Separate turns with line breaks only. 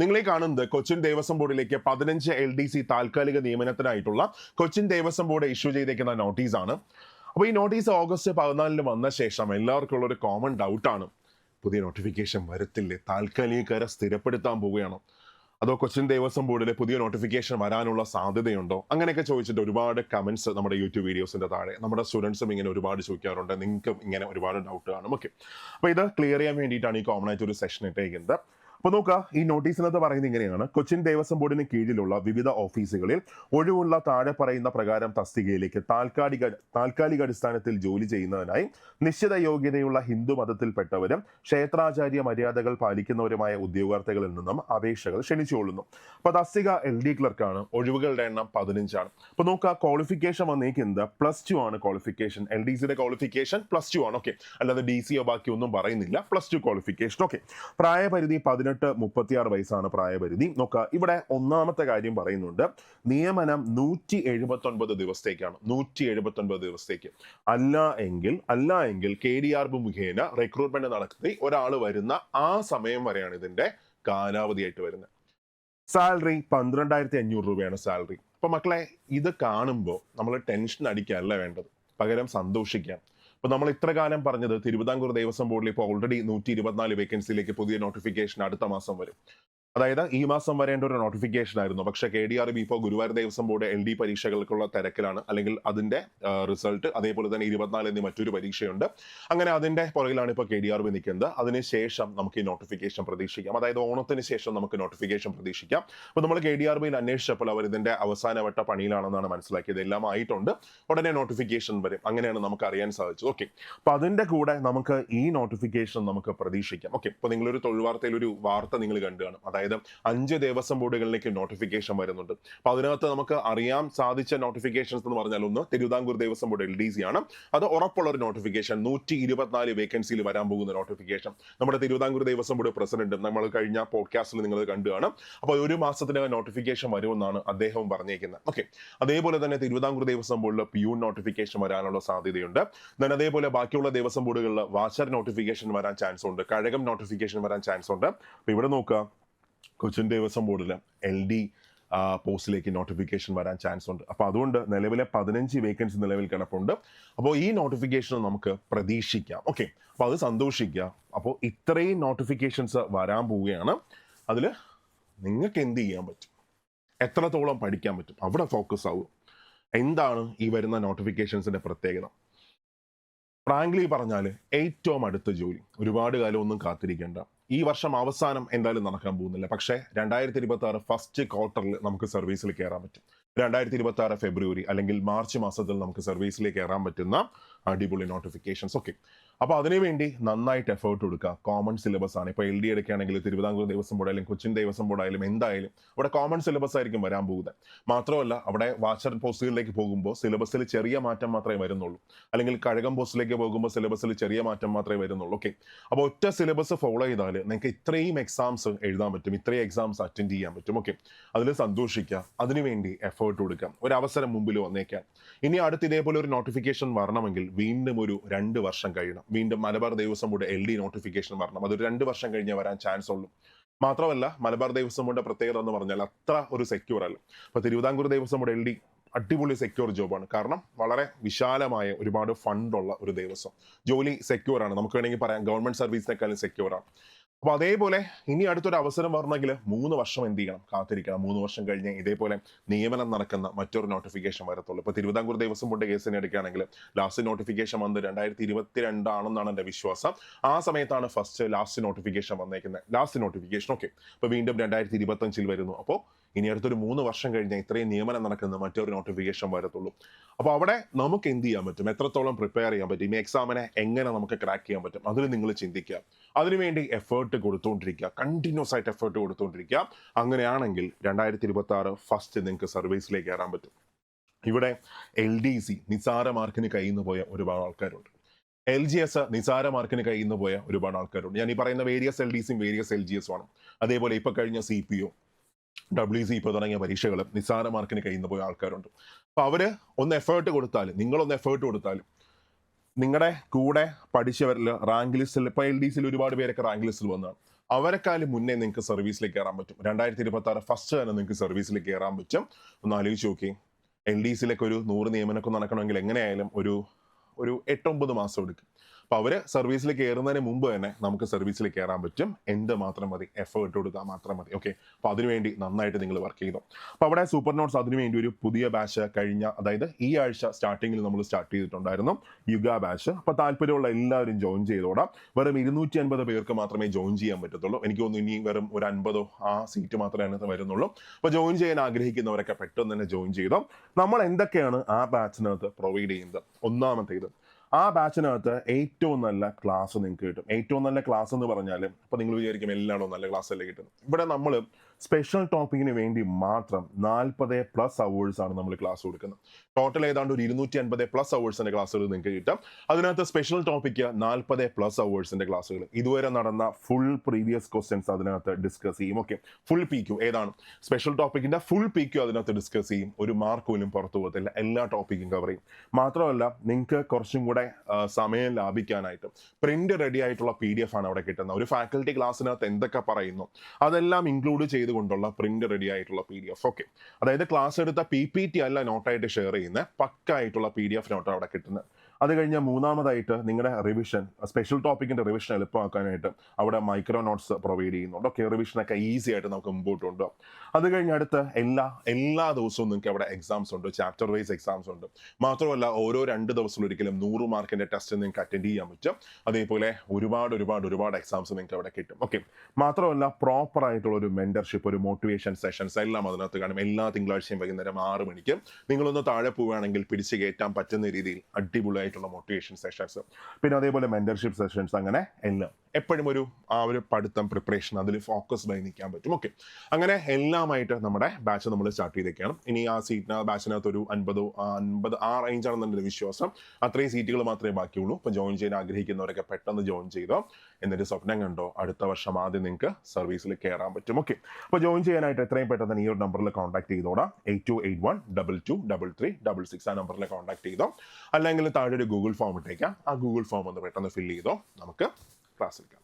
നിങ്ങളെ കാണുന്നത് കൊച്ചിൻ ദേവസ്വം ബോർഡിലേക്ക് പതിനഞ്ച് എൽ ഡി സി താൽക്കാലിക നിയമനത്തിനായിട്ടുള്ള കൊച്ചിൻ ദേവസ്വം ബോർഡ് ഇഷ്യൂ ചെയ്തേക്കുന്ന ആണ് അപ്പോൾ ഈ നോട്ടീസ് ഓഗസ്റ്റ് പതിനാലിന് വന്ന ശേഷം എല്ലാവർക്കും ഉള്ള ഒരു കോമൺ ഡൗട്ടാണ് പുതിയ നോട്ടിഫിക്കേഷൻ വരത്തില്ലേ? താൽക്കാലികക്കാരെ സ്ഥിരപ്പെടുത്താൻ പോവുകയാണോ? അതോ കൊച്ചിൻ ദേവസ്വം ബോർഡിലെ പുതിയ നോട്ടിഫിക്കേഷൻ വരാനുള്ള സാധ്യതയുണ്ടോ? അങ്ങനെയൊക്കെ ചോദിച്ചിട്ട് ഒരുപാട് കമൻസ് നമ്മുടെ യൂട്യൂബ് വീഡിയോസിന്റെ താഴെ നമ്മുടെ സ്റ്റുഡൻസും ഇങ്ങനെ ഒരുപാട് ചോദിക്കാറുണ്ട്. നിങ്ങൾക്കും ഇങ്ങനെ ഒരുപാട് ഡൗട്ട് കാണും. ഓക്കെ അപ്പോൾ ഇത് ക്ലിയർ ചെയ്യാൻ വേണ്ടിയിട്ടാണ് ഈ കോമൺ ആയിട്ട് ഒരു സെഷൻ ഇട്ടേക്കുന്നത്. അപ്പോൾ നോക്കുക ഈ നോട്ടീസിനകത്ത് പറയുന്നത് ഇങ്ങനെയാണ്. കൊച്ചിൻ ദേവസ്വം ബോർഡിന് കീഴിലുള്ള വിവിധ ഓഫീസുകളിൽ ഒഴിവുള്ള താഴെ പറയുന്ന പ്രകാരം തസ്തികയിലേക്ക് താൽക്കാലിക താൽക്കാലിക അടിസ്ഥാനത്തിൽ ജോലി ചെയ്യുന്നതിനായി നിശ്ചിത യോഗ്യതയുള്ള ഹിന്ദു മതത്തിൽപ്പെട്ടവരും ക്ഷേത്രാചാര്യ മര്യാദകൾ പാലിക്കുന്നവരുമായ ഉദ്യോഗാർത്ഥികളിൽ നിന്നും അപേക്ഷകൾ ക്ഷണിച്ചുകൊള്ളുന്നു. അപ്പൊ തസ്തിക എൽ ഡി ക്ലർക്കാണ് ഒഴിവുകളുടെ എണ്ണം പതിനഞ്ചാണ്. അപ്പൊ നോക്കുക ക്വാളിഫിക്കേഷൻ വന്നേക്കുന്നത് പ്ലസ് ടു ആണ് ക്വാളിഫിക്കേഷൻ എൽ ഡി സിയുടെ ക്വാളിഫിക്കേഷൻ പ്ലസ് ടു ആണ് ഓക്കെ അല്ലാതെ ഡി സിയോ ബാക്കി ഒന്നും പറയുന്നില്ല പ്ലസ് ടു ക്വാളിഫിക്കേഷൻ ഓക്കെ പ്രായപരിധി പതിനെട്ട് മുപ്പത്തിയാറ് വയസ്സാണ് പ്രായപരിധി. നോക്കുക ഇവിടെ ഒന്നാമത്തെ കാര്യം പറയുന്നുണ്ട്. നിയമനം നൂറ്റി എഴുപത്തി ഒൻപത് ദിവസത്തേക്കാണ്. നൂറ്റി എഴുപത്തി ഒൻപത് ദിവസത്തേക്ക്. അല്ല എങ്കിൽ അല്ല എങ്കിൽ കെ ഡി ആർ ബി മുഖേന റിക്രൂട്ട്മെന്റ് നടത്തി ഒരാൾ വരുന്ന ആ സമയം വരെയാണ് ഇതിന്റെ കാലാവധിയായിട്ട് വരുന്നത്. സാലറി പന്ത്രണ്ടായിരത്തി അഞ്ഞൂറ് രൂപയാണ് സാലറി അപ്പൊ മക്കളെ ഇത് കാണുമ്പോൾ നമ്മൾ ടെൻഷൻ അടിക്കാനല്ല വേണ്ടത്. പകരം സന്തോഷിക്കാം. അപ്പൊ നമ്മൾ ഇത്ര കാലം പറഞ്ഞത് തിരുവിതാംകൂർ ദേവസ്വം ബോർഡിൽ ഇപ്പോൾ ഓൾറെഡി നൂറ്റി ഇരുപത്തിനാല് വേക്കൻസിയിലേക്ക് പുതിയ നോട്ടിഫിക്കേഷൻ അടുത്ത മാസം വരും. അതായത് ഈ മാസം വരേണ്ട ഒരു നോട്ടിഫിക്കേഷൻ ആയിരുന്നു. പക്ഷേ കെ ഡി ആർ ബി ഇപ്പോൾ Guruvayur Devaswom board L D പരീക്ഷകൾക്കുള്ള തിരക്കിലാണ്. അല്ലെങ്കിൽ അതിന്റെ റിസൾട്ട് അതേപോലെ തന്നെ ഇരുപത്തിനാല് എന്നീ മറ്റൊരു പരീക്ഷയുണ്ട്. അങ്ങനെ അതിന്റെ പുറകിലാണ് ഇപ്പോൾ കെ ഡി ആർ ബി നിൽക്കുന്നത്. അതിനുശേഷം നമുക്ക് ഈ നോട്ടിഫിക്കേഷൻ പ്രതീക്ഷിക്കാം. അതായത് ഓണത്തിന് ശേഷം നമുക്ക് നോട്ടിഫിക്കേഷൻ പ്രതീക്ഷിക്കാം. അപ്പോൾ നമ്മൾ കെ ഡി ആർ ബിയിൽ അന്വേഷിച്ചപ്പോൾ അവർ ഇതിന്റെ അവസാനവട്ട പണിയിലാണെന്നാണ് മനസ്സിലാക്കിയത്. എല്ലാം ആയിട്ടുണ്ട്. ഉടനെ നോട്ടിഫിക്കേഷൻ വരും. അങ്ങനെയാണ് നമുക്ക് അറിയാൻ സാധിച്ചത്. ഓക്കെ അപ്പൊ അതിന്റെ കൂടെ നമുക്ക് ഈ നോട്ടിഫിക്കേഷൻ നമുക്ക് പ്രതീക്ഷിക്കാം. ഓക്കെ ഇപ്പൊ നിങ്ങളൊരു തൊഴിൽ വാർത്തയിൽ ഒരു വാർത്ത നിങ്ങൾ കണ്ടു കാണും അതായത് അഞ്ച് ദേവസ്വം ബോർഡുകളിലേക്ക് നോട്ടിഫിക്കേഷൻ വരുന്നുണ്ട്. അപ്പൊ അതിനകത്ത് നമുക്ക് അറിയാൻ സാധിച്ച നോട്ടിഫിക്കേഷൻസ് എന്ന് പറഞ്ഞാൽ ഒന്ന് Thiruvithamkoor Devaswom board L D C ആണ്. അത് ഉറപ്പുള്ള ഒരു നോട്ടിഫിക്കേഷൻ നൂറ്റി ഇരുപത്തിനാല് വേക്കൻസിയിൽ വരാൻ പോകുന്ന നോട്ടിഫിക്കേഷൻ നമ്മുടെ തിരുവിതാംകൂർ ദേവസ്വം ബോർഡ് പ്രസിഡന്റ് നമ്മൾ കഴിഞ്ഞ പോഡ്കാസ്റ്റിൽ നിങ്ങൾ കണ്ടു അപ്പൊ അപ്പോൾ ഒരു മാസത്തിനകം നോട്ടിഫിക്കേഷൻ വരുമെന്നാണ് അദ്ദേഹം പറഞ്ഞേക്കുന്നത്. ഓക്കെ അതേപോലെ തന്നെ തിരുവിതാംകൂർ ദേവസ്വം ബോർഡിൽ പിയൂൺ നോട്ടിഫിക്കേഷൻ വരാനുള്ള സാധ്യതയുണ്ട്. ദെൻ അതേപോലെ ബാക്കിയുള്ള ദേവസ്വം ബോർഡുകളിൽ വാച്ചർ നോട്ടിഫിക്കേഷൻ വരാൻ ചാൻസ് ഉണ്ട്. കഴകം നോട്ടിഫിക്കേഷൻ വരാൻ ചാൻസ് ഉണ്ട്. അപ്പൊ ഇവിടെ നോക്കുക. കൊച്ചിൻ ദേവസ്വം ബോർഡിൽ എൽ ഡി പോസ്റ്റിലേക്ക് നോട്ടിഫിക്കേഷൻ വരാൻ ചാൻസ് ഉണ്ട്. അപ്പോൾ അതുകൊണ്ട് നിലവിലെ പതിനഞ്ച് വേക്കൻസി നിലവിൽ കിടപ്പുണ്ട്. അപ്പോൾ ഈ നോട്ടിഫിക്കേഷൻ നമുക്ക് പ്രതീക്ഷിക്കാം. ഓക്കെ അപ്പോൾ അത് സന്തോഷിക്കുക. അപ്പോൾ ഇത്രയും നോട്ടിഫിക്കേഷൻസ് വരാൻ പോവുകയാണ്. അതിൽ നിങ്ങൾക്ക് എന്ത് ചെയ്യാൻ പറ്റും? എത്രത്തോളം പഠിക്കാൻ പറ്റും? അവിടെ ഫോക്കസ് ആവും. എന്താണ് ഈ വരുന്ന നോട്ടിഫിക്കേഷൻസിന്റെ പ്രത്യേകത? ഫ്രാങ്ക്ലി പറഞ്ഞാൽ ഏറ്റവും അടുത്ത ജോലി. ഒരുപാട് കാലം ഒന്നും കാത്തിരിക്കേണ്ട. ഈ വർഷം അവസാനം എന്തായാലും നടക്കാൻ പോകുന്നില്ല. പക്ഷേ രണ്ടായിരത്തി ഇരുപത്തി ആറ് ഫസ്റ്റ് ക്വാർട്ടറിൽ നമുക്ക് സർവീസിൽ കയറാൻ പറ്റും. രണ്ടായിരത്തി ഇരുപത്തി ആറ് ഫെബ്രുവരി അല്ലെങ്കിൽ മാർച്ച് മാസത്തിൽ നമുക്ക് സർവീസിലേക്ക് കയറാൻ പറ്റുന്ന അടിപൊളി നോട്ടിഫിക്കേഷൻസ് ഓക്കെ അപ്പോൾ അതിനുവേണ്ടി നന്നായിട്ട് എഫേർട്ട് കൊടുക്കുക കോമൺ സിലബസ് ആണ്. ഇപ്പോൾ എൽ ഡി എടുക്കുകയാണെങ്കിൽ തിരുവിതാംകൂർ ദേവസ്വം ബോർഡ് അല്ലെങ്കിൽ കൊച്ചിൻ ദേവസ്വം ബോർഡ് ആയാലും എന്തായാലും അവിടെ കോമൺ സിലബസ് ആയിരിക്കും വരാൻ പോകുന്നത്. മാത്രമല്ല അവിടെ വാച്ചർ പോസ്റ്റുകളിലേക്ക് പോകുമ്പോൾ സിലബസിൽ ചെറിയ മാറ്റം മാത്രമേ വരുന്നുള്ളൂ. അല്ലെങ്കിൽ കഴകം പോസ്റ്റിലേക്ക് പോകുമ്പോൾ സിലബസിൽ ചെറിയ മാറ്റം മാത്രമേ വരുന്നുള്ളൂ. ഓക്കെ അപ്പോൾ ഒറ്റ സിലബസ് ഫോളോ ചെയ്താൽ നിങ്ങൾക്ക് ഇത്രയും എക്സാംസ് എഴുതാൻ പറ്റും. ഇത്രയും എക്സാംസ് അറ്റൻഡ് ചെയ്യാൻ പറ്റും. ഓക്കെ അതിൽ സന്തോഷിക്കുക. അതിനുവേണ്ടി എഫേർട്ട് കൊടുക്കാം ഒരു അവസരം മുമ്പിൽ വന്നേക്കാം ഇനി അടുത്ത് ഇതേപോലെ ഒരു നോട്ടിഫിക്കേഷൻ വരണമെങ്കിൽ വീണ്ടും ഒരു രണ്ട് വർഷം കഴിയണം. വീണ്ടും Malabar Devaswom board L D notification വരണം. അതൊരു രണ്ട് വർഷം കഴിഞ്ഞേ വരാൻ ചാൻസ് ഉള്ളൂ. മാത്രമല്ല മലബാർ ദേവസ്വം ബോർഡിന്റെ പ്രത്യേകത എന്ന് പറഞ്ഞാൽ അത്ര ഒരു സെക്യൂർ അല്ല. അപ്പൊ Thiruvithamkoor Devaswom board L D അടിപൊളി സെക്യൂർ ജോബാണ് കാരണം വളരെ വിശാലമായ ഒരുപാട് ഫണ്ടുള്ള ഒരു ദേവസ്വം. ജോലി സെക്യൂർ ആണ്. നമുക്ക് വേണമെങ്കിൽ പറയാം ഗവൺമെന്റ് സർവീസിനേക്കാളും സെക്യൂർ ആണ്. അപ്പൊ അതേപോലെ ഇനി അടുത്തൊരു അവസരം വരണമെങ്കിൽ മൂന്ന് വർഷം എന്ത് ചെയ്യണം? കാത്തിരിക്കണം. മൂന്ന് വർഷം കഴിഞ്ഞ് ഇതേപോലെ നിയമനം നടക്കുന്ന മറ്റൊരു നോട്ടിഫിക്കേഷൻ വരത്തുള്ളൂ. ഇപ്പൊ തിരുവിതാംകൂർ ദേവസ്വം ബോർഡ് കേസിനെ എടുക്കുകയാണെങ്കിൽ ലാസ്റ്റ് നോട്ടിഫിക്കേഷൻ വന്ന് രണ്ടായിരത്തി ഇരുപത്തിരണ്ടാണെന്നാണ് എന്റെ വിശ്വാസം. ആ സമയത്താണ് ഫസ്റ്റ് ലാസ്റ്റ് നോട്ടിഫിക്കേഷൻ വന്നേക്കുന്നത്. ലാസ്റ്റ് നോട്ടിഫിക്കേഷൻ ഓക്കെ ഇപ്പൊ വീണ്ടും രണ്ടായിരത്തി ഇരുപത്തഞ്ചിൽ വരുന്നു. അപ്പോൾ ഇനി അടുത്തൊരു മൂന്ന് വർഷം കഴിഞ്ഞാൽ ഇത്രയും നിയമനം നടക്കുന്ന മറ്റൊരു നോട്ടിഫിക്കേഷൻ വരത്തുള്ളൂ. അപ്പോൾ അവിടെ നമുക്ക് എന്ത് ചെയ്യാൻ പറ്റും? എത്രത്തോളം പ്രിപ്പയർ ചെയ്യാൻ പറ്റും? ഈ എക്സാമിനെ എങ്ങനെ നമുക്ക് ക്രാക്ക് ചെയ്യാൻ പറ്റും? അതിൽ നിങ്ങൾ ചിന്തിക്കുക. അതിനുവേണ്ടി എഫേർട്ട് കൊടുത്തുകൊണ്ടിരിക്കുക കണ്ടിന്യൂസ് ആയിട്ട് എഫേർട്ട് കൊടുത്തുകൊണ്ടിരിക്കുക അങ്ങനെയാണെങ്കിൽ രണ്ടായിരത്തി ഇരുപത്തി ആറ് ഫസ്റ്റ് നിങ്ങൾക്ക് സർവീസിലേക്ക് കയറാൻ പറ്റും. ഇവിടെ എൽ ഡി സി നിസാര മാർക്കിന് കയ്യിൽ പോയ ഒരുപാട് ആൾക്കാരുണ്ട്. എൽ ജി എസ് നിസാര മാർക്കിന് കയ്യിൽ പോയ ഒരുപാട് ആൾക്കാരുണ്ട്. ഞാൻ ഈ പറയുന്ന വേരിയസ് എൽ ഡി സിയും വേരിയസ് എൽ ജി എസും ആണ്. അതേപോലെ ഇപ്പൊ കഴിഞ്ഞ C P O W C ഇപ്പോൾ തുടങ്ങിയ പരീക്ഷകൾ നിസ്സാര മാർക്കിന് കഴിയുന്ന പോയ ആൾക്കാരുണ്ട്. അപ്പോൾ അവർ ഒന്ന് എഫേർട്ട് കൊടുത്താൽ നിങ്ങളൊന്ന് എഫേർട്ട് കൊടുത്താൽ നിങ്ങളുടെ കൂടെ പഠിച്ചവരിൽ റാങ്ക് ലിസ്റ്റിൽ ഇപ്പോൾ എൽ ഡി സിയിൽ ഒരുപാട് പേരൊക്കെ റാങ്ക് ലിസ്റ്റിൽ വന്നതാണ്. അവരെക്കാളും മുന്നേ നിങ്ങൾക്ക് സർവീസിലേക്ക് കയറാൻ പറ്റും. രണ്ടായിരത്തി ഇരുപത്തി ആറ് ഫസ്റ്റ് തന്നെ നിങ്ങൾക്ക് സർവീസിലേക്ക് കയറാൻ പറ്റും. ഒന്ന് ആലോചിച്ച് നോക്കി. എൽ ഡി സിയിലേക്ക് ഒരു നൂറ് നിയമനമൊക്കെ നടക്കണമെങ്കിൽ എങ്ങനെയായാലും ഒരു ഒരു എട്ടൊമ്പത് മാസം എടുക്കും. അപ്പോൾ അവർ സർവീസിൽ കയറുന്നതിന് മുമ്പ് തന്നെ നമുക്ക് സർവീസിൽ കയറാൻ പറ്റും. എന്ത് മാത്രം മതി? എഫേർട്ട് കൊടുത്താൽ മാത്രം മതി. ഓക്കെ അപ്പോൾ അതിനുവേണ്ടി നന്നായിട്ട് നിങ്ങൾ വർക്ക് ചെയ്തു. അപ്പോൾ അവിടെ സൂപ്പർ നോട്ട്സ് അതിനുവേണ്ടി ഒരു പുതിയ ബാച്ച് കഴിഞ്ഞ അതായത് ഈ ആഴ്ച സ്റ്റാർട്ടിങ്ങിൽ നമ്മൾ സ്റ്റാർട്ട് ചെയ്തിട്ടുണ്ടായിരുന്നു. യുഗ ബാച്ച് അപ്പോൾ താല്പര്യമുള്ള എല്ലാവരും ജോയിൻ ചെയ്തോടാം. വെറും ഇരുന്നൂറ്റി അൻപത് പേർക്ക് മാത്രമേ ജോയിൻ ചെയ്യാൻ പറ്റത്തുള്ളൂ. എനിക്ക് തോന്നുന്നു ഇനി വെറും ഒരു അൻപതോ ആ സീറ്റ് മാത്രമേ അതിനകത്ത് വരുന്നുള്ളൂ. അപ്പോൾ ജോയിൻ ചെയ്യാൻ ആഗ്രഹിക്കുന്നവരൊക്കെ പെട്ടെന്ന് തന്നെ ജോയിൻ ചെയ്തോ. നമ്മൾ എന്തൊക്കെയാണ് ആ ബാച്ചിനകത്ത് പ്രൊവൈഡ് ചെയ്യുന്നത്? ഒന്നാമത്തേത് ആ ബാച്ചിനകത്ത് ഏറ്റവും നല്ല ക്ലാസ് നിങ്ങൾക്ക് കിട്ടും. ഏറ്റവും നല്ല ക്ലാസ് എന്ന് പറഞ്ഞാൽ ഇപ്പൊ നിങ്ങൾ വിചാരിക്കും എല്ലായിടവും നല്ല ക്ലാസ് അല്ലേ കിട്ടും ഇവിടെ നമ്മൾ സ്പെഷ്യൽ ടോപ്പിക്കിന് വേണ്ടി മാത്രം നാൽപ്പത് പ്ലസ് അവേഴ്സ് ആണ് നമ്മൾ ക്ലാസ് കൊടുക്കുന്നത്. ടോട്ടൽ ഏതാണ്ട് ഒരു ഇരുന്നൂറ്റി അൻപത് പ്ലസ് അവേഴ്സിന്റെ ക്ലാസ്സുകൾ നിങ്ങൾക്ക് കിട്ടും. അതിനകത്ത് സ്പെഷ്യൽ ടോപ്പിക്ക് നാൽപ്പത് പ്ലസ് അവേഴ്സിന്റെ ക്ലാസ്സുകൾ ഇതുവരെ നടന്ന ഫുൾ പ്രീവിയസ് ക്വസ്റ്റ്യൻസ് അതിനകത്ത് ഡിസ്കസ് ചെയ്യും. ഓക്കെ ഫുൾ പി ക്യു ഏതാണ്? സ്പെഷ്യൽ ടോപ്പിക്കിന്റെ ഫുൾ പി ക്യു അതിനകത്ത് ഡിസ്കസ് ചെയ്യും. ഒരു മാർക്ക് പോലും പുറത്തു പോകത്തില്ല. എല്ലാ ടോപ്പിക്കും കവർ ചെയ്യും. മാത്രമല്ല നിങ്ങൾക്ക് കുറച്ചും കൂടെ സമയം ലാഭിക്കാനായിട്ട് പ്രിന്റ് റെഡി ആയിട്ടുള്ള പി ഡി എഫ് ആണ് അവിടെ കിട്ടുന്നത്. ഒരു ഫാക്കൽറ്റി ക്ലാസ്സിനകത്ത് എന്തൊക്കെ പറയുന്നു? അതെല്ലാം ഇൻക്ലൂഡ് ചെയ്തുകൊണ്ടുള്ള പ്രിന്റ് റെഡി ആയിട്ടുള്ള പി ഡി എഫ് ഓക്കെ അതായത് ക്ലാസ് എടുത്ത പി പി ടി അല്ല നോട്ടായിട്ട് ഷെയർ ചെയ്യുന്ന. പക്കായിട്ടുള്ള പി ഡി എഫ് നോട്ടാണ് അവിടെ കിട്ടുന്നത് അത് കഴിഞ്ഞ് മൂന്നാമതായിട്ട് നിങ്ങളുടെ റിവിഷൻ സ്പെഷ്യൽ ടോപ്പിക്കിന്റെ റിവിഷൻ എളുപ്പമാക്കാനായിട്ട് അവിടെ മൈക്രോ നോട്ട്സ് പ്രൊവൈഡ് ചെയ്യുന്നുണ്ട് ഓക്കെ റിവിഷനൊക്കെ ഈസി ആയിട്ട് നമുക്ക് മുമ്പോട്ട് ഉണ്ട് അത് കഴിഞ്ഞ അടുത്ത് എല്ലാ എല്ലാ ദിവസവും നിങ്ങൾക്ക് അവിടെ എക്സാംസ് ഉണ്ട് ചാപ്റ്റർ വൈസ് എക്സാംസ് ഉണ്ട്. മാത്രമല്ല ഓരോ രണ്ട് ദിവസം ഒരിക്കലും നൂറ് മാർക്കിന്റെ ടെസ്റ്റ് നിങ്ങൾക്ക് അറ്റൻഡ് ചെയ്യാൻ പറ്റും. അതേപോലെ ഒരുപാട് ഒരുപാട് ഒരുപാട് എക്സാംസ് നിങ്ങൾക്ക് അവിടെ കിട്ടും. ഓക്കെ മാത്രമല്ല പ്രോപ്പർ ആയിട്ടുള്ള ഒരു മെന്റർഷിപ്പ് ഒരു മോട്ടിവേഷൻ സെഷൻസ് എല്ലാം അതിനകത്ത് കാണും. എല്ലാ തിങ്കളാഴ്ചയും വൈകുന്നേരം ആറ് മണിക്ക് നിങ്ങളൊന്ന് താഴെ പോവുകയാണെങ്കിൽ പിടിച്ച് കയറ്റാൻ പറ്റുന്ന രീതിയിൽ അടിപൊളിയായിട്ടുള്ള മോട്ടിവേഷൻ സെഷൻസ് പിന്നെ അതേപോലെ മെന്റർഷിപ്പ് സെഷൻസ് അങ്ങനെ എല്ലാം. എപ്പോഴും ഒരു ആ ഒരു പഠിത്തം പ്രിപ്പറേഷൻ അതിൽ ഫോക്കസ്ഡായി നിൽക്കാൻ പറ്റും. ഓക്കെ അങ്ങനെ എല്ലാമായിട്ട് നമ്മുടെ ബാച്ച് നമ്മൾ സ്റ്റാർട്ട് ചെയ്തേക്കാണ്. ഇനി ആ സീറ്റിന് ബാച്ചിനകത്ത് ഒരു അൻപതോ അൻപത് ആ റേഞ്ച് ആണെന്നുണ്ട് വിശ്വാസം. അത്രയും സീറ്റുകൾ മാത്രമേ ബാക്കിയുള്ളൂ. ഇപ്പം ജോയിൻ ചെയ്യാൻ ആഗ്രഹിക്കുന്നവരൊക്കെ പെട്ടെന്ന് ജോയിൻ ചെയ്തോ എന്നിട്ട് സ്വപ്നം കണ്ടോ അടുത്ത വർഷം ആദ്യം നിങ്ങൾക്ക് സർവീസിൽ കയറാൻ പറ്റും. ഓക്കെ അപ്പോൾ ജോയിൻ ചെയ്യാനായിട്ട് എത്രയും പെട്ടെന്ന് ഈ ഒരു നമ്പറിൽ contact ചെയ്തോടാം. Eight two eight one double two double three double six ആ നമ്പറിൽ കോൺടാക്ട് ചെയ്തോ. അല്ലെങ്കിൽ താഴെ ഒരു ഗൂഗിൾ ഫോം ഇട്ടേക്കാം. ആ ഗൂഗിൾ ഫോം ഒന്ന് പെട്ടെന്ന് ഫില്ല് ചെയ്തോ. നമുക്ക് ക്ലാസ്സിൽ കാണാം